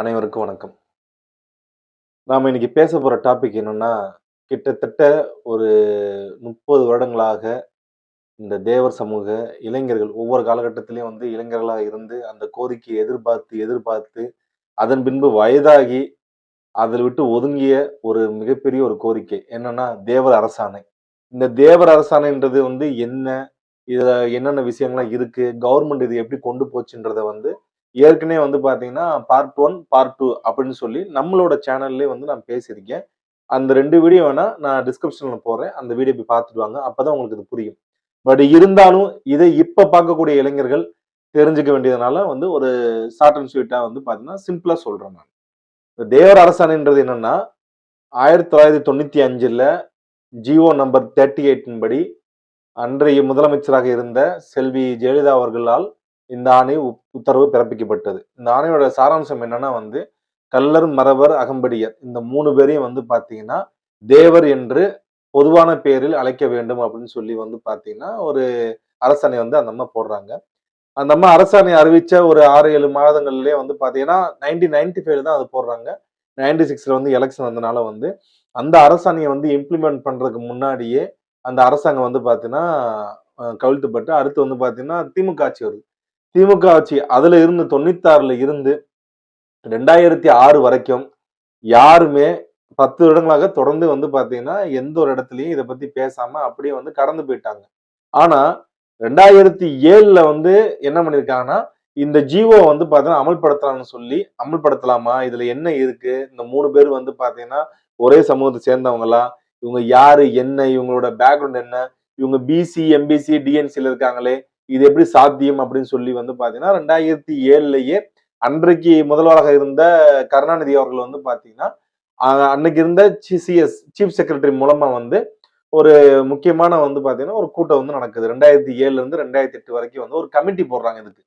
அனைவருக்கும் வணக்கம். நாம் இன்னைக்கு பேச போகிற டாபிக் என்னென்னா கிட்டத்தட்ட ஒரு முப்பது வருடங்களாக இந்த தேவர் சமூக இளைஞர்கள் ஒவ்வொரு காலகட்டத்திலையும் வந்து இளைஞர்களாக இருந்து அந்த கோரிக்கையை எதிர்பார்த்து எதிர்பார்த்து அதன் பின்பு வயதாகி அதில் விட்டு ஒதுங்கிய ஒரு மிகப்பெரிய ஒரு கோரிக்கை என்னன்னா தேவர் அரசாணை. இந்த தேவர் அரசாணைன்றது வந்து என்ன இதில் என்னென்ன விஷயங்கள்லாம் இருக்குது கவர்மெண்ட் இது எப்படி கொண்டு போச்சுன்றதை வந்து ஏற்கனவே வந்து பார்த்தீங்கன்னா பார்ட் ஒன் பார்ட் டூ அப்படின்னு சொல்லி நம்மளோட சேனல்லே வந்து நான் பேசியிருக்கேன். அந்த ரெண்டு வீடியோ வேணால் நான் டிஸ்கிரிப்ஷனில் போடுறேன். அந்த வீடியோ போய் பார்த்துட்டு வாங்க. அப்பதான் உங்களுக்கு இது புரியும். பட் இருந்தாலும் இதை இப்போ பார்க்கக்கூடிய இளைஞர்கள் தெரிஞ்சுக்க வேண்டியதுனால வந்து ஒரு ஷார்ட் அண்ட் ஸ்வீட்டாக வந்து பார்த்தீங்கன்னா சிம்பிளாக சொல்கிறேன் நான். இந்த தேவர் அரசாணைன்றது என்னன்னா ஆயிரத்தி தொள்ளாயிரத்தி தொண்ணூற்றி அஞ்சில் ஜிஓ நம்பர் தேர்ட்டி எயிட்டின் படி அன்றைய முதலமைச்சராக இருந்த செல்வி ஜெயலலிதா அவர்களால் இந்த ஆணை உத்தரவு பிறப்பிக்கப்பட்டது. இந்த ஆணையோட சாராம்சம் என்னன்னா வந்து கல்லர் மறவர் அகம்படியர். இந்த மூணு பேரையும் வந்து பார்த்தீங்கன்னா தேவர் என்று பொதுவான பெயரில் அழைக்க வேண்டும் அப்படின்னு சொல்லி வந்து பார்த்தீங்கன்னா ஒரு அரசாணை வந்து அந்த அம்மா போடுறாங்க. அந்த அம்மா அரசாணை அறிவிச்ச ஒரு ஆறு ஏழு மாதங்கள்லேயே வந்து பார்த்தீங்கன்னா நைன்டீன் நைன்டி ஃபைவ்ல தான் அது போடுறாங்க. நைன்டி சிக்ஸ்ல வந்து எலெக்ஷன் வந்தனால வந்து அந்த அரசாணையை வந்து இம்ப்ளிமெண்ட் பண்ணுறதுக்கு முன்னாடியே அந்த அரசாங்கம் வந்து பார்த்தீங்கன்னா கவிழ்த்துப்பட்டு அடுத்து வந்து பார்த்தீங்கன்னா திமுக ஆட்சி வருது. திமுக ஆட்சி அதுல இருந்து தொண்ணூத்தாறுல இருந்து ரெண்டாயிரத்தி ஆறு வரைக்கும் யாருமே பத்து வருடங்களாக தொடர்ந்து வந்து பாத்தீங்கன்னா எந்த ஒரு இடத்துலயும் இதை பத்தி பேசாம அப்படியே வந்து கடந்து போயிட்டாங்க. ஆனா ரெண்டாயிரத்தி ஏழுல வந்து என்ன பண்ணிருக்காங்கன்னா இந்த ஜீவோ வந்து பாத்தீங்கன்னா அமல்படுத்தலாம்னு சொல்லி அமல்படுத்தலாமா? இதுல என்ன இருக்கு? இந்த மூணு பேர் வந்து பாத்தீங்கன்னா ஒரே சமூகத்தை சேர்ந்தவங்களா? இவங்க யாரு? என்ன? இவங்களோட பேக்ரவுண்ட் என்ன? இவங்க பிசி எம்பிசி டிஎன்சில இருக்காங்களே? இது எப்படி சாத்தியம் அப்படின்னு சொல்லி வந்து பார்த்தீங்கன்னா ரெண்டாயிரத்தி ஏழுலயே அன்றைக்கு முதல்வராக இருந்த கருணாநிதி அவர்கள் வந்து பார்த்தீங்கன்னா அன்னைக்கு இருந்த சிசிஎஸ் சீஃப் செக்ரட்டரி மூலமா வந்து ஒரு முக்கியமான வந்து பார்த்தீங்கன்னா ஒரு கூட்டம் வந்து நடக்குது. ரெண்டாயிரத்தி ஏழுல இருந்து ரெண்டாயிரத்தி எட்டு வரைக்கும் வந்து ஒரு கமிட்டி போடுறாங்க இதுக்கு.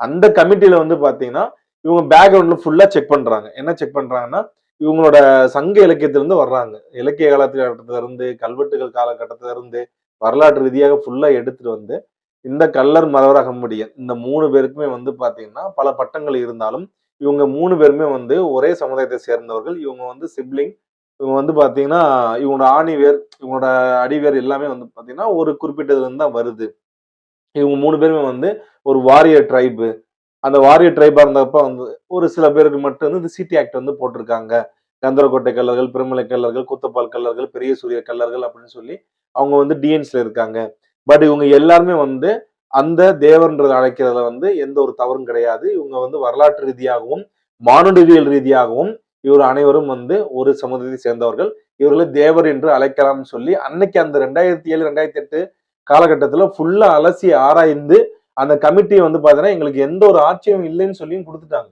அந்த கமிட்டியில வந்து பார்த்தீங்கன்னா இவங்க பேக்ரவுண்ட்ல ஃபுல்லா செக் பண்றாங்க. என்ன செக் பண்றாங்கன்னா இவங்களோட சங்க இலக்கியத்திலிருந்து வர்றாங்க. இலக்கிய காலகட்டத்தில இருந்து கல்வெட்டுகள் காலகட்டத்திலிருந்து வரலாற்று ரீதியாக ஃபுல்லா எடுத்துட்டு வந்து இந்த கல்லர் மரவர் அகம்படியர் இந்த மூணு பேருக்குமே வந்து பாத்தீங்கன்னா பல பட்டங்கள் இருந்தாலும் இவங்க மூணு பேருமே வந்து ஒரே சமுதாயத்தை சேர்ந்தவர்கள். இவங்க வந்து சிப்ளிங் இவங்க வந்து பாத்தீங்கன்னா இவங்களோட ஆணிவேர் இவங்களோட அடிவேர் எல்லாமே வந்து பாத்தீங்கன்னா ஒரு குறிப்பிட்டதுல இருந்து தான் வருது. இவங்க மூணு பேருமே வந்து ஒரு வாரியர் ட்ரைபு அந்த வாரியர் ட்ரைபா இருந்தப்ப வந்து ஒரு சில பேருக்கு மட்டும் வந்து இந்த சிட்டி ஆக்ட் வந்து போட்டிருக்காங்க. கந்தரக்கோட்டை கல்லர்கள் பெருமலை கல்லர்கள் கூத்தப்பால் கல்லர்கள் பெரிய சூரிய கல்லர்கள் அப்படின்னு சொல்லி அவங்க வந்து டிஎன்ஸ்ல இருக்காங்க. பட் இவங்க எல்லாருமே வந்து அந்த தேவர்ன்றது அழைக்கிறதுல வந்து எந்த ஒரு தவறும் கிடையாது. இவங்க வந்து வரலாற்று ரீதியாகவும் மானுடவியல் ரீதியாகவும் இவர் அனைவரும் வந்து ஒரு சமுதாயத்தை சேர்ந்தவர்கள். இவர்களை தேவர் என்று அழைக்கலாம்னு சொல்லி அன்னைக்கு அந்த ரெண்டாயிரத்தி ஏழு ரெண்டாயிரத்தி எட்டு காலகட்டத்தில் ஃபுல்லாக அலசி ஆராய்ந்து அந்த கமிட்டி வந்து பார்த்தீங்கன்னா எங்களுக்கு எந்த ஒரு ஆட்சியும் இல்லைன்னு சொல்லியும் கொடுத்துட்டாங்க.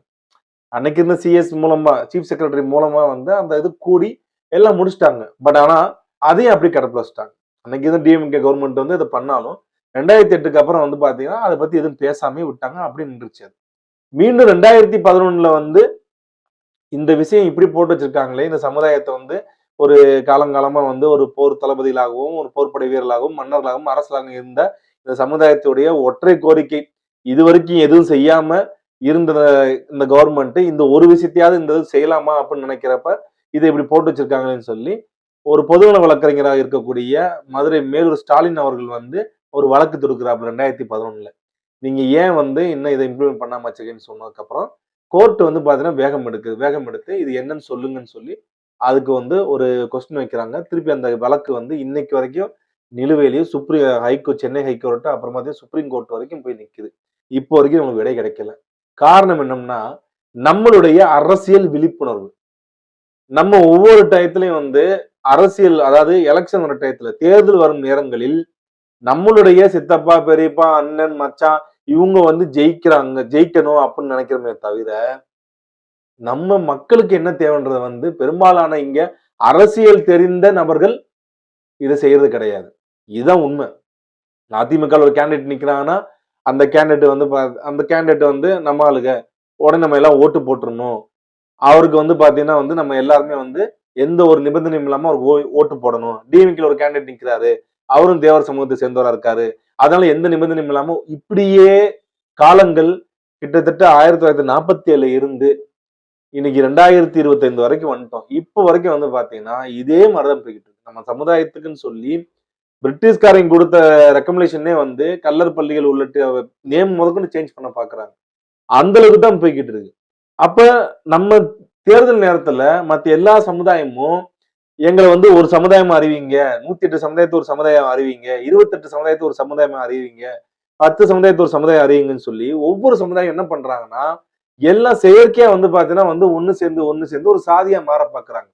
அன்னைக்கு இருந்த சிஎஸ் மூலமா சீஃப் செக்ரட்டரி மூலமா வந்து அந்த இது கூடி எல்லாம் முடிச்சிட்டாங்க. பட் ஆனால் அதையும் அப்படி கடப்பில் வச்சுட்டாங்க. அன்னைக்கு எதுவும் டிஎம்கே கவர்மெண்ட் வந்து இதை பண்ணாலும் ரெண்டாயிரத்தி எட்டுக்கு அப்புறம் வந்து பார்த்தீங்கன்னா அதை பற்றி எதுவும் பேசாமே விட்டாங்க அப்படின்னு நின்றுச்சு அது. மீண்டும் ரெண்டாயிரத்தி பதினொன்றில் வந்து இந்த விஷயம் இப்படி போட்டு வச்சிருக்காங்களே இந்த சமுதாயத்தை வந்து ஒரு காலங்காலமாக வந்து ஒரு போர் தளபதிகளாகவும் ஒரு போர்ப்படை வீரர்களாகவும் மன்னர்களாகவும் அரசலாகவும் இருந்த இந்த சமுதாயத்துடைய ஒற்றை கோரிக்கை இது வரைக்கும் எதுவும் செய்யாம இருந்த இந்த கவர்மெண்ட் இந்த ஒரு விஷயத்தையாவது இந்த இது செய்யலாமா அப்படின்னு நினைக்கிறப்ப இதை இப்படி போட்டு வச்சிருக்காங்களேன்னு சொல்லி ஒரு பொதுநல வழக்கறிஞராக இருக்கக்கூடிய மதுரை மேலூர் ஸ்டாலின் அவர்கள் வந்து ஒரு வழக்கு தொடுக்கிறாப்புல ரெண்டாயிரத்தி பதினொன்னுல. நீங்க ஏன் வந்து இன்னும் இதை இம்ப்ளிமெண்ட் பண்ணாம வச்சுக்கன்னு சொன்னதுக்கப்புறம் கோர்ட் வந்து பாத்தீங்கன்னா வேகம் எடுக்குது. வேகம் எடுத்து இது என்னன்னு சொல்லுங்கன்னு சொல்லி அதுக்கு வந்து ஒரு கொஸ்டின் வைக்கிறாங்க. திருப்பி அந்த வழக்கு வந்து இன்னைக்கு வரைக்கும் நிலுவையிலேயே சுப்ரீம் ஹைகோ சென்னை ஹைகோர்ட் பார்த்தீங்கன்னா சுப்ரீம் கோர்ட் வரைக்கும் போய் நிற்குது இப்போ வரைக்கும் உங்களுக்கு விடை கிடைக்கல. காரணம் என்னம்னா நம்மளுடைய அரசியல் விழிப்புணர்வு. நம்ம ஒவ்வொரு டயத்துலையும் வந்து அரசியல் அதாவது எலெக்ஷன் வர டயத்துல தேர்தல் வரும் நேரங்களில் நம்மளுடைய சித்தப்பா பெரியப்பா அண்ணன் மச்சான் இவங்க வந்து ஜெயிக்கிறாங்க ஜெயிக்கணும் அப்படின்னு நினைக்கிறோமே தவிர நம்ம மக்களுக்கு என்ன தேவைன்றத வந்து பெரும்பாலான இங்க அரசியல் தெரிந்த நபர்கள் இதை செய்யறது கிடையாது. இதுதான் உண்மை. அதிமுக ஒரு கேண்டிடேட் நிக்கிறாங்கன்னா அந்த கேண்டிடேட் வந்து பா- அந்த கேண்டிடேட் வந்து நம்ம ஆளுக உடனே நம்ம எல்லாம் ஓட்டு போட்டுருணும் அவருக்கு வந்து பாத்தீங்கன்னா வந்து நம்ம எல்லாருமே வந்து எந்த ஒரு நிபந்தனையும் இல்லாம அவர் ஓ- ஓட்டு போடணும். டிஎம்கேல ஒரு கேண்டிடேட் நிற்கிறாரு அவரும் தேவர் சமூகத்தை சேர்ந்தவரா இருக்காரு. அதனால எந்த நிபந்தனையும் இல்லாம இப்படியே காலங்கள் கிட்டத்தட்ட ஆயிரத்தி தொள்ளாயிரத்தி நாற்பத்தி ஏழுல இருந்து இன்னைக்கு ரெண்டாயிரத்தி இருபத்தைந்து வரைக்கும் வந்துட்டோம். இப்போ வரைக்கும் வந்து பாத்தீங்கன்னா இதே மாதிரிதான் போய்கிட்டு இருக்கு. நம்ம சமுதாயத்துக்குன்னு சொல்லி பிரிட்டிஷ்காரங்க கொடுத்த ரெக்கமெண்டேஷனே வந்து கல்லர் பள்ளிகள் உள்ளிட்ட நேம் முதற்கொண்டு சேஞ்ச் பண்ண பாக்குறாங்க. அந்த அளவுக்கு தான் போய்கிட்டு இருக்கு. அப்ப நம்ம தேர்தல் நேரத்துல மத்த எல்லா சமுதாயமும் எங்களை வந்து ஒரு சமுதாயம் அறிவிங்க. நூத்தி எட்டு சமுதாயத்தை ஒரு சமுதாயம் அறிவிங்க. இருபத்தெட்டு சமுதாயத்தை ஒரு சமுதாயம் அறிவிங்க. பத்து சமுதாயத்தை ஒரு சமுதாயம் அறிவிங்கன்னு சொல்லி ஒவ்வொரு சமுதாயம் என்ன பண்றாங்கன்னா எல்லாம் செயற்கையா வந்து பாத்தீங்கன்னா வந்து ஒண்ணு சேர்ந்து ஒண்ணு சேர்ந்து ஒரு சாதியா மாற பாக்குறாங்க.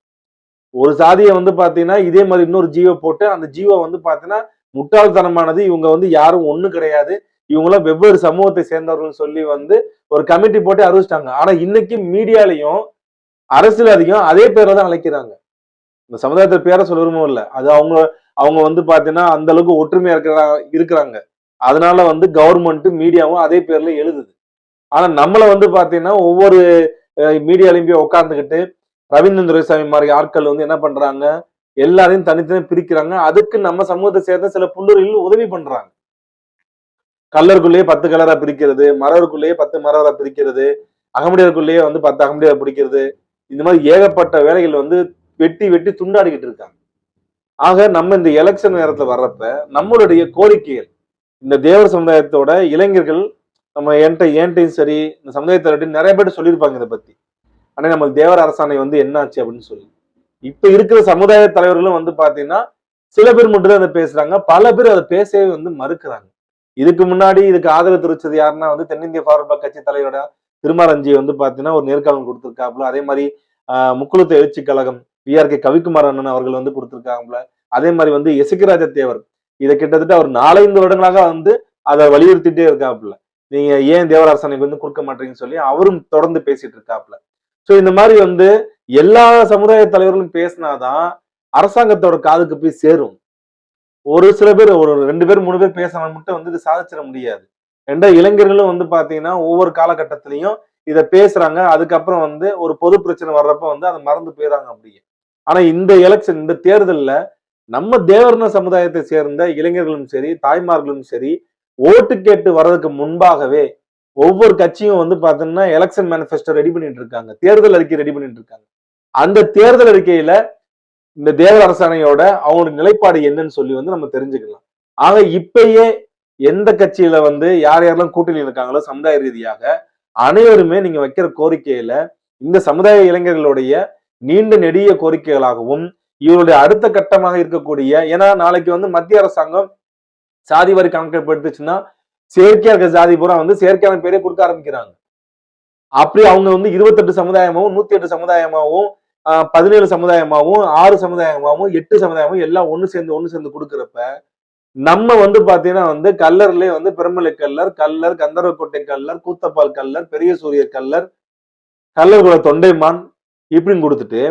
ஒரு சாதியை வந்து பாத்தீங்கன்னா இதே மாதிரி இன்னொரு ஜீவ போட்டு அந்த ஜீவ வந்து பாத்தீங்கன்னா முட்டாள்தனமானது. இவங்க வந்து யாரும் ஒண்ணு கிடையாது. இவங்களாம் வெவ்வேறு சமூகத்தை சேர்ந்தவர்கள் சொல்லி வந்து ஒரு கமிட்டி போட்டு அறிவிச்சிட்டாங்க. ஆனா இன்னைக்கு மீடியாலையும் அரசியல்வாதியும் அதே பேர்ல தான் அழைக்கிறாங்க. இந்த சமுதாயத்தை பேரை சொல்லணுமோ இல்லை. அது அவங்க அவங்க வந்து பாத்தீங்கன்னா அந்த அளவுக்கு ஒற்றுமையா இருக்கிற இருக்கிறாங்க. அதனால வந்து கவர்மெண்ட் மீடியாவும் அதே பேர்ல எழுதுது. ஆனா நம்மள வந்து பாத்தீங்கன்னா ஒவ்வொரு மீடியாலையும் போய் உட்காந்துக்கிட்டு ரவீந்திரன் துரைசாமி மாதிரி ஆட்கள் வந்து என்ன பண்றாங்க? எல்லாரையும் தனித்தனி பிரிக்கிறாங்க. அதுக்கு நம்ம சமூகத்தை சேர்ந்த சில புல்லுரைகள் உதவி பண்றாங்க. கல்லருக்குள்ளேயே பத்து கலரா பிரிக்கிறது மரவருக்குள்ளேயே பத்து மரவரா பிரிக்கிறது அகமுடியருக்குள்ளேயே வந்து பத்து அகமுடியார் பிடிக்கிறது இந்த மாதிரி ஏகப்பட்ட வேலைகள் வந்து வெட்டி வெட்டி துண்டாடிக்கிட்டு இருக்காங்க. ஆக நம்ம இந்த எலெக்ஷன் நேரத்துல வர்றப்ப நம்மளுடைய கோரிக்கைகள் இந்த தேவர் சமுதாயத்தோட இளைஞர்கள் நம்ம என்கிட்ட ஏன்ட்டையும் சரி இந்த சமுதாயத்தை நிறைய பேர் சொல்லியிருப்பாங்க இதை பத்தி. ஆனா நம்ம தேவர் அரசாணை வந்து என்னாச்சு அப்படின்னு சொல்லி. இப்ப இருக்கிற சமுதாய தலைவர்களும் வந்து பாத்தீங்கன்னா சில பேர் மட்டும்தான் அதை பேசுறாங்க. பல பேர் அதை பேசவே வந்து மறுக்கிறாங்க. இதுக்கு முன்னாடி இதுக்கு ஆதரவு தெரிவிச்சது யாருன்னா வந்து தென்னிந்திய ஃபார்வர்ட் கட்சி தலைவரோட திருமாரஞ்சி வந்து பாத்தீங்கன்னா ஒரு நேர்காணல் கொடுத்திருக்காப்புல. அதே மாதிரி ஆஹ் முக்குளத்து எழுச்சி கழகம் விஆர்கே கவிக்குமார் அண்ணன் அவர்கள் வந்து கொடுத்திருக்காங்கள அதே மாதிரி வந்து எசக்கிராஜ தேவர் இதை கிட்டத்தட்ட அவர் நாலஞ்சு வருடங்களாக வந்து அதை வலியுறுத்திட்டே இருக்காப்புல. நீங்க ஏன் தேவராசனை வந்து கொடுக்க மாட்டீங்கன்னு சொல்லி அவரும் தொடர்ந்து பேசிட்டு இருக்காப்புல. சோ இந்த மாதிரி வந்து எல்லா சமுதாய தலைவர்களும் பேசினாதான் அரசாங்கத்தோட காதுக்கு போய் சேரும். ஒரு சில பேர் ஒரு ரெண்டு பேர் மூணு பேர் பேசினா மட்டும் வந்து இது சாதிச்சிட முடியாது. ரெண்டா இளைஞர்களும் வந்து பாத்தீங்கன்னா ஒவ்வொரு காலகட்டத்திலையும் இதை பேசுறாங்க. அதுக்கப்புறம் வந்து ஒரு பொது பிரச்சனை வர்றப்ப வந்து அதை மறந்து போயிடறாங்க அப்படியே. ஆனா இந்த எலெக்ஷன் இந்த தேர்தல்ல நம்ம தேவர்ண சமுதாயத்தை சேர்ந்த இளைஞர்களும் சரி தாய்மார்களும் சரி ஓட்டு கேட்டு வர்றதுக்கு முன்பாகவே ஒவ்வொரு கட்சியும் வந்து பாத்தீங்கன்னா எலெக்ஷன் மேனிஃபெஸ்டோ ரெடி பண்ணிட்டு இருக்காங்க. தேர்தல் அறிக்கை ரெடி பண்ணிட்டு இருக்காங்க. அந்த தேர்தல் அறிக்கையில இந்த தேவர் அரசாணையோட அவங்களோட நிலைப்பாடு என்னன்னு சொல்லி வந்து நம்ம தெரிஞ்சுக்கலாம். ஆக இப்பயே எந்த கட்சியில வந்து யார் யாரெல்லாம் கூட்டணி இருக்காங்களோ சமுதாய ரீதியாக அனைவருமே நீங்க வைக்கிற கோரிக்கையில இந்த சமுதாய இளைஞர்களுடைய நீண்ட நெடிய கோரிக்கைகளாகவும் இவருடைய அடுத்த கட்டமாக இருக்கக்கூடிய ஏன்னா நாளைக்கு வந்து மத்திய அரசாங்கம் சாதி வரி கணக்கெடுத்துச்சுன்னா செயற்கையா இருக்க ஜாதி பூரா வந்து செயற்கையான பேரே கொடுக்க ஆரம்பிக்கிறாங்க. அப்படி அவங்க வந்து இருபத்தெட்டு சமுதாயமாவும் நூத்தி எட்டு சமுதாயமாவும் ஆஹ் பதினேழு சமுதாயமாவும் ஆறு சமுதாயமாவும் எட்டு சமுதாயமும் எல்லாம் ஒண்ணு சேர்ந்து ஒன்று சேர்ந்து கொடுக்குறப்ப நம்ம வந்து பாத்தீங்கன்னா வந்து கல்லர்லயே வந்து பெருமலை கல்லர் கல்லர் கந்தரவக்கோட்டை கல்லர் கூத்தப்பால் கல்லர் பெரிய சூரிய கல்லர் கல்லர்குல தொண்டைமான் இப்படின்னு கொடுத்துட்டு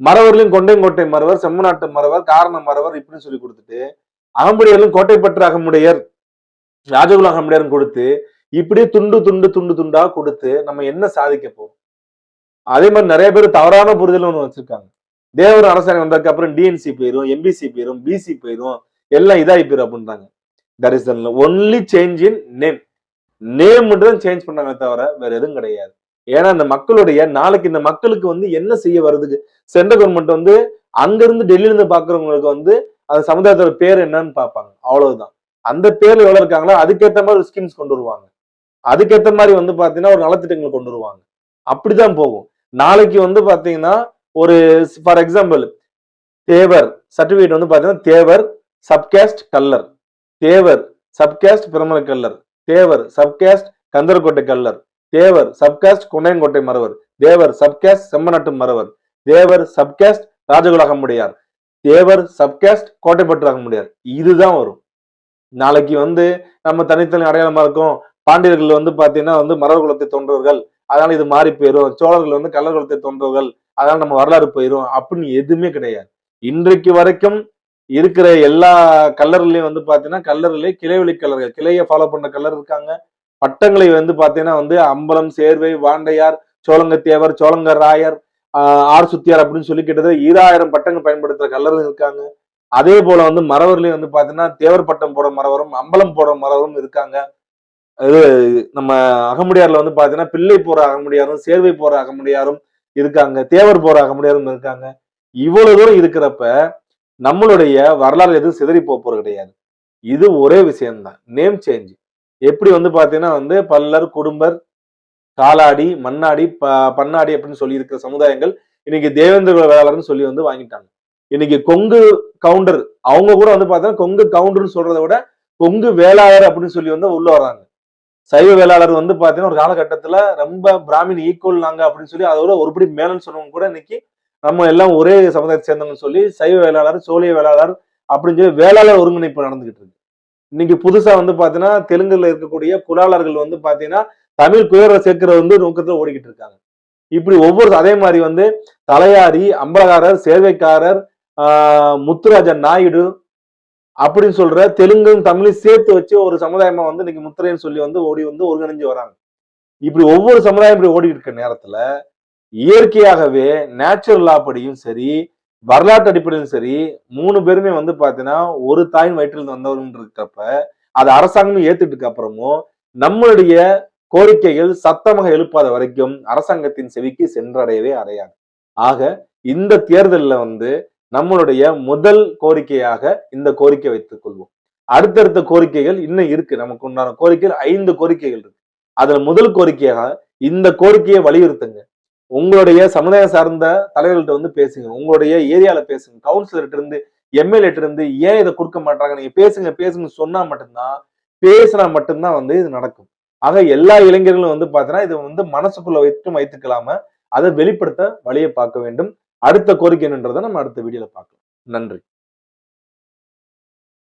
மறவர்லையும் கொண்டைங்கோட்டை மறவர் செம்மநாட்டு மறவர் காரண மறவர் இப்படின்னு சொல்லி கொடுத்துட்டு அகமுடையர்களும் கோட்டைப்பற்று அகமுடையர் ராஜகுல அகமுடையர்னு கொடுத்து இப்படியே துண்டு துண்டு துண்டு துண்டா கொடுத்து நம்ம என்ன சாதிக்க போறோம்? அதே மாதிரி நிறைய பேர் தவறான புரிதல் ஒன்று வச்சிருக்காங்க. தேவர் அரசாங்கம் வந்ததுக்கு அப்புறம் டிஎன்சி போயிரும் எம்பிசி போயிரும் பிசி போயிரும் எல்லாம் இதாகி போயிரு அப்படின்றாங்க. There is only change in name name மட்டும் தான் சேஞ்ச் பண்ணாங்க தவிர வேற எதுவும் கிடையாது. ஏன்னா இந்த மக்களுடைய நாளைக்கு இந்த மக்களுக்கு வந்து என்ன செய்ய வருதுக்கு? சென்ட்ரல் கவர்மெண்ட் வந்து அங்கிருந்து டெல்லியிலிருந்து பாக்குறவங்களுக்கு வந்து அந்த சமுதாயத்தோட பேர் என்னன்னு பார்ப்பாங்க. அவ்வளவுதான். அந்த பேர்ல எவ்வளவு இருக்காங்களோ அதுக்கேற்ற மாதிரி ஸ்கீம்ஸ் கொண்டு வருவாங்க. அதுக்கேற்ற மாதிரி வந்து பாத்தீங்கன்னா ஒரு நலத்திட்டங்களை கொண்டு வருவாங்க. அப்படிதான் போகும். நாளைக்கு வந்து பாத்தீங்கன்னா ஒரு ஃபார் எக்ஸாம்பிள் தேவர் சர்டிபிகேட் வந்து பாத்தீங்கன்னா Thevar subcaste Kallar. Thevar subcaste Piramalai Kallar. Thevar subcaste Kandarakottai Kallar. Thevar subcaste Kondaiyankottai Maravar. Thevar subcaste Sembanattu Maravar. Thevar subcaste Rajakulagamudaiyar Thevar subcaste Kottaipattru Agamudaiyar இதுதான் வரும். நாளைக்கு வந்து நம்ம தனித்தனி அடையாளமா இருக்கும். பாண்டியர்கள் வந்து பாத்தீங்கன்னா வந்து மரவர் குலத்தை தோன்றவர்கள். அதனால இது மாறி போயிரும். சோழர்கள் வந்து கள்ளர் குலத்தை தோன்றவர்கள். அதனால நம்ம வரலாறு போயிரும். அப்படின்னு எதுவுமே கிடையாது. இன்றைக்கு வரைக்கும் இருக்கிற எல்லா கலர்லயும் வந்து பாத்தீங்கன்னா கல்லர்லயே கிளைவெளி கலர்கள் கிளைய ஃபாலோ பண்ண கல்லர் இருக்காங்க. பட்டங்களை வந்து பாத்தீங்கன்னா வந்து அம்பலம் சேர்வை வாண்டையார் சோழங்கத்தேவர் சோழங்க ராயர் ஆஹ் ஆர் சுத்தியார் அப்படின்னு சொல்லி கிட்டத்தட்ட ஈராயிரம் பட்டங்கள் பயன்படுத்துற கல்லரும் இருக்காங்க. அதே போல வந்து மரவர்லயும் வந்து பாத்தீங்கன்னா தேவர் பட்டம் போட மறவரும் அம்பலம் போட மறவரும் இருக்காங்க. இது நம்ம அகமுடியார்ல வந்து பாத்தீங்கன்னா பிள்ளை போற அகமுடியாரும் சேர்வை போற அகமுடியாரும் இருக்காங்க தேவர் போற அகமுடியாரும் இருக்காங்க. இவ்வளவு தூரம் இருக்கிறப்ப நம்மளுடைய வரலாறு எதுவும் சிதறி போகிறது கிடையாது. இது ஒரே விஷயம்தான். நேம் சேஞ்ச் எப்படி வந்து பார்த்தீங்கன்னா வந்து பல்லர் குடும்பர் காலாடி மண்ணாடி ப- பண்ணாடி அப்படின்னு சொல்லி இருக்கிற சமுதாயங்கள் இன்னைக்கு தேவேந்திர வேளாளர்னு சொல்லி வந்து வாங்கிட்டாங்க. இன்னைக்கு கொங்கு கவுண்டர் அவங்க கூட வந்து பார்த்தீங்கன்னா கொங்கு கவுண்டர்னு சொல்றதை விட கொங்கு வேளாளர் அப்படின்னு சொல்லி வந்து உள்ள வர்றாங்க. சைவ வேளாளர் வந்து பார்த்தீங்கன்னா ஒரு காலகட்டத்தில் ரொம்ப பிராமின் ஈக்குவல் நாங்க அப்படின்னு சொல்லி அதோட ஒருபடி மேலன்னு சொன்னவங்க கூட இன்னைக்கு நம்ம எல்லாம் ஒரே சமுதாயத்தை சேர்ந்தவங்கன்னு சொல்லி சைவ வேளாளர் சோழிய வேளாளர் அப்படின்னு சொல்லி வேளாளர் ஒருங்கிணைப்பு நடந்துகிட்டு இருக்கு. இன்னைக்கு புதுசா வந்து பாத்தீங்கன்னா தெலுங்குல இருக்கக்கூடிய குலாளர்கள் வந்து பாத்தீங்கன்னா தமிழ் குயரை சேர்க்கிற வந்து நோக்கத்துல ஓடிக்கிட்டு இருக்காங்க. இப்படி ஒவ்வொரு அதே மாதிரி வந்து தலையாரி அம்பலகாரர் சேவைக்காரர் ஆஹ் முத்துராஜன் நாயுடு அப்படின்னு சொல்ற தெலுங்கும் தமிழும் சேர்த்து வச்சு ஒரு சமுதாயமா வந்து இன்னைக்கு முத்திரைன்னு சொல்லி வந்து ஓடி வந்து ஒருங்கிணைஞ்சு வராங்க. இப்படி ஒவ்வொரு சமுதாயம் இப்படி ஓடி இருக்க நேரத்துல இயற்கையாகவே நேச்சுரல் லா படியும் சரி வரலாற்று அடிப்படையிலும் சரி மூணு பேருமே வந்து பார்த்தீங்கன்னா ஒரு தாயின் வயிற்றில் வந்தவர்கள் இருக்கப்ப அதை அரசாங்கம் ஏத்துட்டுக்கு அப்புறமும் நம்மளுடைய கோரிக்கைகள் சத்தமாக எழுப்பாத வரைக்கும் அரசாங்கத்தின் செவிக்கு சென்றடையவே அடையாது. ஆக இந்த தேர்தலில் வந்து நம்மளுடைய முதல் கோரிக்கையாக இந்த கோரிக்கை வைத்துக் கொள்வோம். அடுத்தடுத்த கோரிக்கைகள் இன்னும் இருக்கு. நமக்கு உண்டான கோரிக்கைகள் ஐந்து கோரிக்கைகள் இருக்கு. அதுல முதல் கோரிக்கையாக இந்த கோரிக்கையை வலியுறுத்துங்க. உங்களுடைய சமுதாயம் சார்ந்த தலைவர்கள்ட்ட வந்து பேசுங்க. உங்களுடைய ஏரியாவில் பேசுங்க. கவுன்சிலர்கிட்ட இருந்து எம்எல்ஏ இருந்து ஏன் இதை கொடுக்க மாட்டாங்க நீங்க பேசுங்க பேசுங்க சொன்னா மட்டும்தான் பேசினா மட்டும்தான் வந்து இது நடக்கும். ஆக எல்லா இளைஞர்களும் வந்து பாத்தீங்கன்னா இதை வந்து மனசுக்குள்ள வைத்து வைத்துக்கலாம அதை வெளிப்படுத்த வழியை பார்க்க வேண்டும். அடுத்த கோரிக்கை என்னன்றதை நம்ம அடுத்த வீடியோல பார்க்கலாம். நன்றி.